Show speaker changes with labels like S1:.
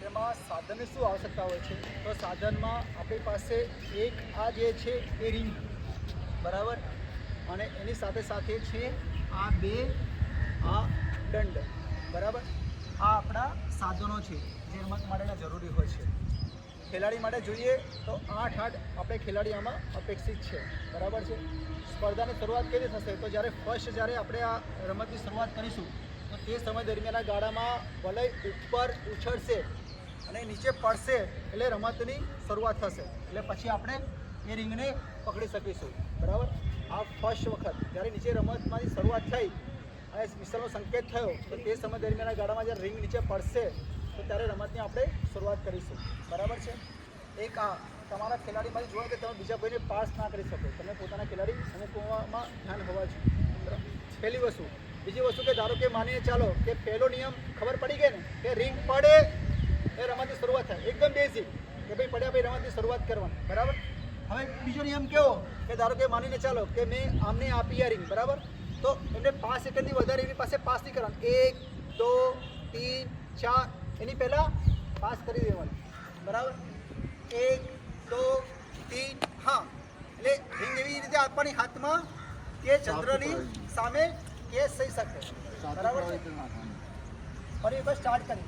S1: તેમાં સાધનની શું આવશ્યકતા હોય છે? તો સાધનમાં આપણી પાસે એક આ જે છે એ રિંગ. બરાબર? અને એની સાથે સાથે છે આ બે, આ દંડ. બરાબર? આ આપણા સાધનો છે, જે રમત માટેના જરૂરી હોય છે. ખેલાડી માટે જોઈએ તો આઠ આઠ આપણે ખેલાડી આમાં અપેક્ષિત છે. બરાબર છે? સ્પર્ધાની શરૂઆત કેવી થશે? તો જ્યારે ફર્સ્ટ જ્યારે આપણે આ રમતની શરૂઆત કરીશું તો તે સમય દરમિયાન ગાળામાં વલય ઉપર ઉછળશે અને નીચે પડશે એટલે રમતની શરૂઆત થશે. એટલે પછી આપણે એ રિંગને પકડી શકીશું. બરાબર? આ ફર્સ્ટ વખત જ્યારે નીચે રમતમાંથી શરૂઆત થઈ અને વિસલનો સંકેત થયો, તો તે સમય દરમિયાન ગાળામાં જ્યારે રિંગ નીચે પડશે, તો ત્યારે રમતની આપણે શરૂઆત કરીશું. બરાબર છે? એક આ તમારા ખેલાડીમાંથી જુઓ કે તમે બીજા કોઈને પાસ ના કરી શકો. તમે પોતાના ખેલાડી અમુકમાં ધ્યાન હોવા જોઈએ. પહેલી વસ્તુ બીજી વસ્તુ કે ધારો કે માનીને ચાલો કે પહેલો નિયમ ખબર પડી ગઈ ને કે રિંગ પડે એ રમતની શરૂઆત થાય. એકદમ બેઝિક કે ભાઈ પડ્યા ભાઈ રમતની શરૂઆત કરવાની. બરાબર? હવે બીજો નિયમ કેવો? કે ધારો કે માનીને ચાલો કે મેં આમને આપી આ રિંગ બરાબર? તો એમને પાંચ સેકન્ડથી વધારે એની પાસે પાસ નહીં કરવાનું. એક, દો, તીન, ચાર, એની પહેલાં પાસ કરી દેવાનું. બરાબર? એક, દો, તીન, હા. એટલે રિંગ એવી રીતે આપવાની હાથમાં કે ચંદ્રની સામે કેસ થઈ શકે. બરાબર છે? ફરી બસ સ્ટાર્ટ કરી